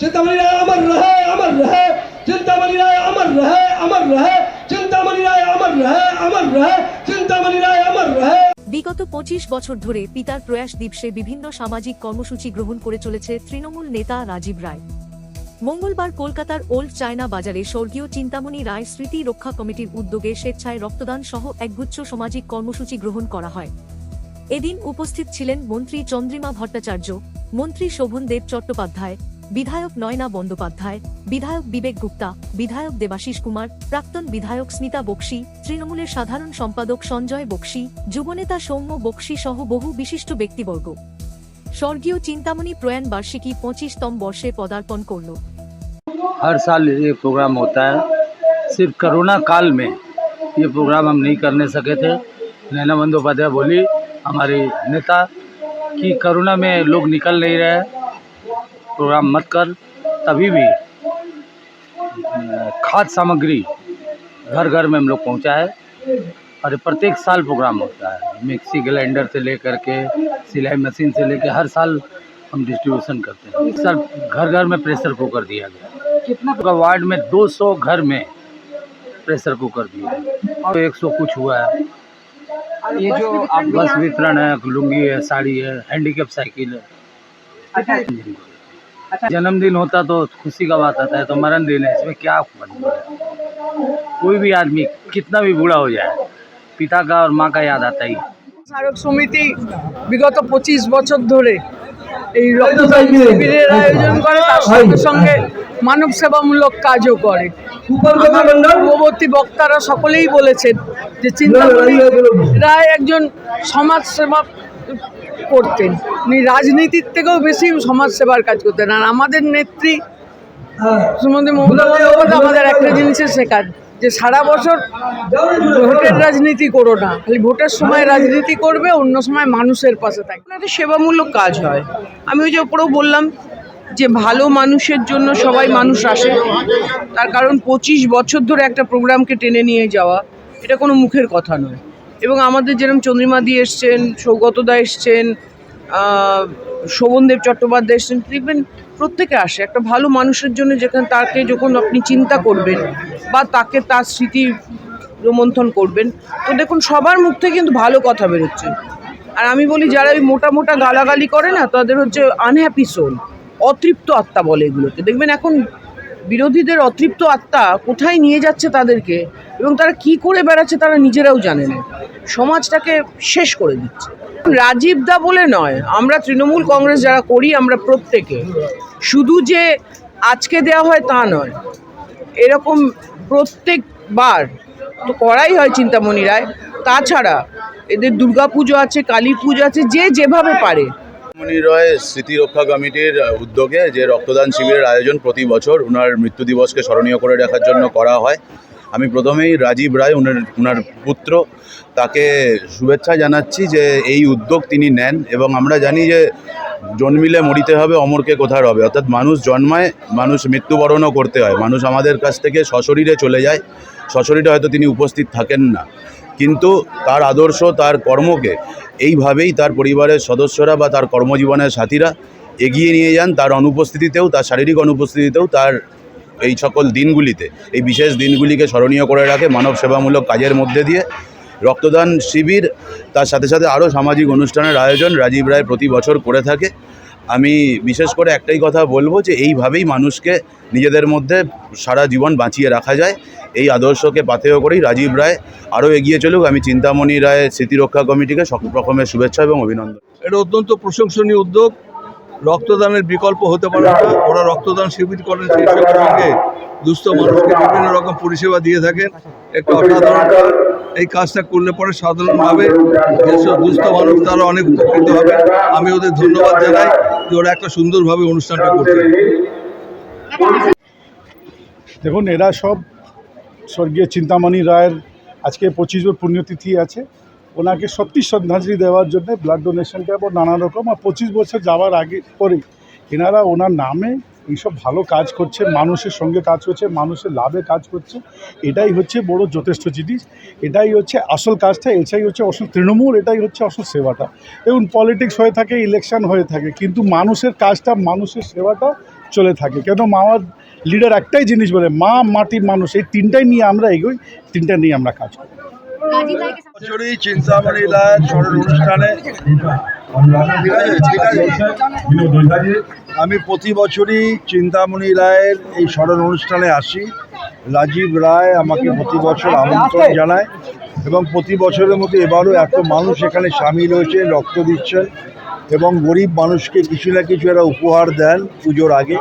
চিন্তামণি রায় আমার রহে আমার রহে। চিন্তামণি রায় আমার রহে আমার রহে। চিন্তামণি রায় আমার রহে আমার রহে। চিন্তামণি রায় আমার রহে। বিগত পঁচিশ বছর ধরে পিতার প্রয়াস দিবসে বিভিন্ন সামাজিক কর্মসূচি গ্রহণ করে চলেছে তৃণমূল নেতা রাজীব রায়। মঙ্গলবার কলকাতার ওল্ড চায়না বাজারে স্বর্গীয় চিন্তামণি রায় স্মৃতি রক্ষা কমিটির উদ্যোগে স্বেচ্ছায় রক্তদান সহ একগুচ্ছ সামাজিক কর্মসূচি গ্রহণ করা হয়। এদিন উপস্থিত ছিলেন মন্ত্রী চন্দ্রিমা ভট্টাচার্য, মন্ত্রী শোভন দেব চট্টোপাধ্যায় বিধায়ক নয়না বন্দ্যোপাধ্যায় বিধায়ক বিবেক গুপ্তা বিধায়ক দেবাশিস কুমার প্রাক্তন বিধায়ক স্মিতা বক্সি তৃণমূলের সাধারণ সম্পাদক সঞ্জয় বক্সি যুবনেতা সৌম্য বক্সি সহ বহু বিশিষ্ট ব্যক্তিবর্গ স্বর্গীয় চিন্তামণি প্রয়াণ বার্ষিকী পঁচিশতম বর্ষে পদার্পণ করল हर साल ये प्रोग्राम होता है सिर्फ कोरोना काल में ये प्रोग्राम हम नहीं करने सके थे नैना बंदोपाध्याय बोली हमारी नेता कि कोरोना में लोग निकल नहीं रहे प्रोग्राम मत कर तभी भी खाद्य सामग्री घर घर में हम लोग पहुँचाए और ये प्रत्येक साल प्रोग्राम होता है। मिक्सी ग्राइंडर से लेकर के सिलाई मशीन से लेकर हर साल हम डिस्ट्रीब्यूशन करते हैं। इस साल घर घर में प्रेशर कुकर दिया गया। कितना? वार्ड में 200 घर में प्रेशर कुकर दिया और 100 कुछ हुआ है। ये जो आप बस वितरण है लुंगी है साड़ी है हैंडीकैप साइकिल है। अच्छा। जन्मदिन होता तो खुशी का बात आता है तो मरण दिन है इसमें क्या मतलब है कोई भी आदमी कितना भी बूढ़ा हो जाए पिता का और माँ का याद आता ही है। স্মারক সমিতি বিগত পঁচিশ বছর ধরে এই রক্তদান শিবিরের আয়োজন করে তার সঙ্গে সঙ্গে মানব সেবামূলক কাজও করে আমার পূর্ববর্তী বক্তারা সকলেই বলেছেন যে চিন্তামণি রায় একজন সমাজ সেবা করতেন। উনি রাজনীতির থেকেও বেশি সমাজ সেবার কাজ করতেন। আর আমাদের নেত্রী শ্রীমতী মমতা বন্দ্যোপাধ্যায় আমাদের একটা জিনিসের শেখান যে সারা বছর ভোটের রাজনীতি করো না। খালি ভোটের সময় রাজনীতি করবে, অন্য সময় মানুষের পাশে থাকবে। একটা সেবামূলক কাজ হয়। আমি ওই যে ওপরেও বললাম যে ভালো মানুষের জন্য সবাই মানুষ আসে। তার কারণ পঁচিশ বছর ধরে একটা প্রোগ্রামকে টেনে নিয়ে যাওয়া, এটা কোনো মুখের কথা নয়। এবং আমাদের যেরকম চন্দ্রিমা দিয়ে এসছেন সৌগতদা এসছেন শোভনদেব চট্টোপাধ্যায় এসছেন দেখবেন প্রত্যেকে আসে। একটা ভালো মানুষের জন্য যেখানে তাকে যখন আপনি চিন্তা করবেন বা তাকে তার স্মৃতি রোমন্থন করবেন, তো দেখুন সবার মুখ থেকে কিন্তু ভালো কথা বেরোচ্ছে। আর আমি বলি, যারা ওই মোটা মোটা গালাগালি করে না, তাদের হচ্ছে আনহ্যাপি সোল অতৃপ্ত আত্মা বলে এগুলোকে। দেখবেন এখন বিরোধীদের অতৃপ্ত আত্মা কোথায় নিয়ে যাচ্ছে তাদেরকে এবং তারা কি করে বেড়াচ্ছে তারা নিজেরাও জানে না। সমাজটাকে শেষ করে দিচ্ছে। রাজীব দা বলে নয়, আমরা তৃণমূল কংগ্রেস যারা করি, আমরা প্রত্যেকে। শুধু যে আজকে দেওয়া হয় তা নয়, এরকম প্রত্যেকবার তো করাই হয় চিন্তামণি রায়। তাছাড়া এদের দুর্গাপুজো আছে কালী পুজো আছে, যে যেভাবে পারে। মণি রয় স্মৃতি রক্ষা কমিটির উদ্যোগে যে রক্তদান শিবিরের আয়োজন প্রতি বছর ওনার মৃত্যু দিবসকে স্মরণীয় করে রাখার জন্য করা হয়। আমি প্রথমেই রাজীব রায়, উনার ওনার পুত্র, তাকে শুভেচ্ছা জানাচ্ছি যে এই উদ্যোগ তিনি নেন এবং আমরা জানি যে জন্মিলে মরিতে হবে, অমরকে কোথার হবে অর্থাৎ মানুষ জন্মায়, মানুষ মৃত্যুবরণও করতে হয়। মানুষ আমাদের কাছ থেকে সশরীরে চলে যায়। সশরীরে হয়তো তিনি উপস্থিত থাকেন না। কিন্তু তার আদর্শ, তার কর্মকে এইভাবেই তার পরিবারের সদস্যরা বা তার কর্মজীবনের সাথীরা এগিয়ে নিয়ে যান তার অনুপস্থিতিতেও, তার শারীরিক অনুপস্থিতিতেও, তার এই সকল দিনগুলিতে। এই বিশেষ দিনগুলিকে স্মরণীয় করে রাখে মানব সেবামূলক কাজের মধ্যে দিয়ে। রক্তদান শিবির, তার সাথে সাথে আরও সামাজিক অনুষ্ঠানের আয়োজন রাজীব রায় প্রতি বছর করে থাকে। আমি বিশেষ করে একটাই কথা বলব যে এইভাবেই মানুষকে নিজেদের মধ্যে সারা জীবন বাঁচিয়ে রাখা যায়। এই আদর্শকে পাথেয় করেই রাজীব রায় আরও এগিয়ে চলুক। আমি চিন্তামণি রায় স্মৃতিরক্ষা কমিটিকে সকল রকমের শুভেচ্ছা এবং অভিনন্দন। এটা অত্যন্ত প্রশংসনীয় উদ্যোগ। রক্তদানের বিকল্প হতে পারে না। ওরা রক্তদান শিবির করেন, সেই সঙ্গে দুস্থ মানুষকে বিভিন্ন রকম পরিষেবা দিয়ে থাকেন। একটা অসাধারণ। এই কাজটা করলে পরে সাধারণভাবে যেসব দুস্থ মানুষ তারা অনেক উপকৃত হবে। আমি ওদের ধন্যবাদ জানাই যে ওরা একটা সুন্দরভাবে অনুষ্ঠানটা করছে। দেখুন, এরা সব স্বর্গীয় চিন্তামণি রায়ের আজকে পঁচিশবার পুণ্যতিথি আছে। ওনাকে সত্যি শ্রদ্ধাঞ্জলি দেওয়ার জন্য ব্লাড ডোনেশন ক্যাম্প নানা রকম, আর পঁচিশ বছর যাওয়ার আগে পরে এনারা ওনার নামে এইসব ভালো কাজ করছে, মানুষের সঙ্গে কাজ করছে, মানুষের লাভে কাজ করছে, এটাই হচ্ছে বড় যথেষ্ট জিনিস। এটাই হচ্ছে আসল কাজটা, এটাই হচ্ছে আসল তৃণমূল, এটাই হচ্ছে আসল সেবাটা। এবং পলিটিক্স হয়ে থাকে ইলেকশন হয়ে থাকে, কিন্তু মানুষের কাজটা, মানুষের সেবাটা চলে থাকে। কেন? মামার লিডার একটাই জিনিস বলে, মা, মাটির মানুষ, এই তিনটাই নিয়ে আমরা এগোই, তিনটা নিয়ে আমরা কাজ করি। বছরই চিন্তামণি স্মরণ অনুষ্ঠানে আমি প্রতি বছরই চিন্তামণি রায়ের এই স্মরণ অনুষ্ঠানে আসি। রাজীব রায় আমাকে প্রতি বছর আমন্ত্রণ জানায় এবং প্রতি বছরের মতো এবারও এত মানুষ এখানে সামিল হয়েছে রক্ত দিচ্ছেন এবং গরিব মানুষকে কিছু না কিছু এরা উপহার দেন পুজোর আগে।